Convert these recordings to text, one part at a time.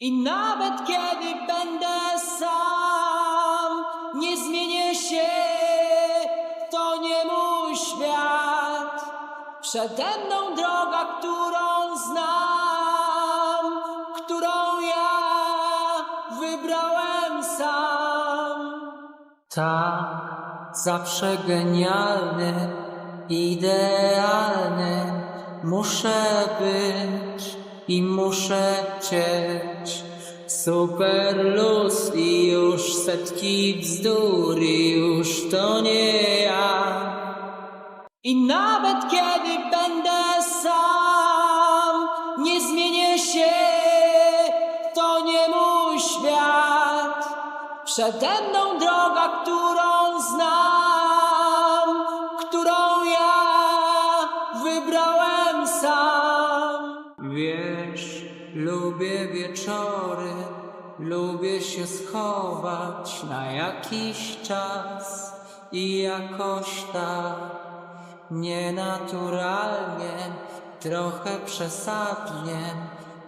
I nawet kiedy będę sam, nie zmienię się, to nie mój świat. Przede mną droga, którą znam, którą ja wybrałem sam. Tak, zawsze genialny, idealny, muszę być i muszę chcieć. Super luz i już setki bzdur i już to nie ja. I nawet kiedy będę sam, nie zmienię się, to nie mój świat. Przede mną droga, którą znam, którą ja wybrałem sam. Wiesz, lubię wieczory, lubię się schować na jakiś czas i jakoś tak nienaturalnie, trochę przesadnie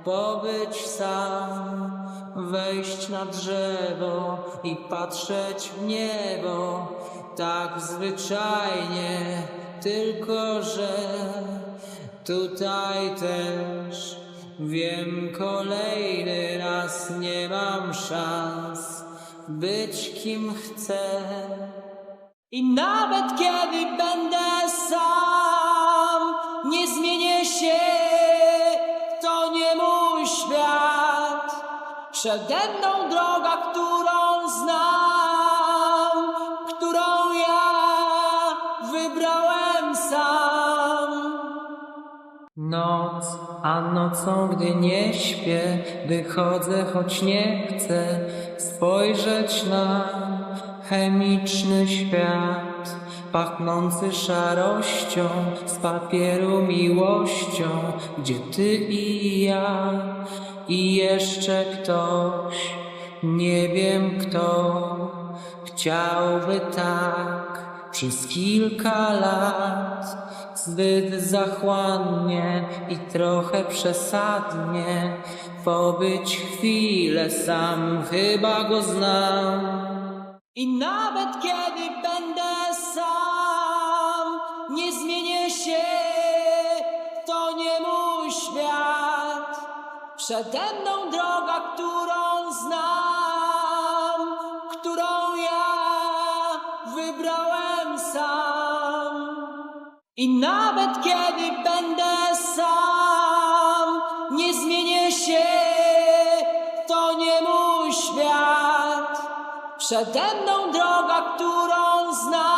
pobyć sam, wejść na drzewo i patrzeć w niebo, tak zwyczajnie, tylko że tutaj też wiem kolejny raz nie mam szans być kim chcę. I nawet kiedy będę sam, nie zmienię się, to nie mój świat. Przede mną droga, którą znam, Noc, a nocą, gdy nie śpię, wychodzę, choć nie chcę spojrzeć na chemiczny świat, pachnący szarością z papieru miłością, gdzie ty i ja? I jeszcze ktoś, nie wiem kto, chciałby tak przez kilka lat. Zbyt zachłannie i trochę przesadnie pobyć chwilę sam, chyba go znam. I nawet kiedy będę sam, nie zmienię się, to nie mój świat. Przede mną droga, którą znam, I nawet kiedy będę sam, nie zmienię się, to nie mój świat. Przede mną droga, którą znam,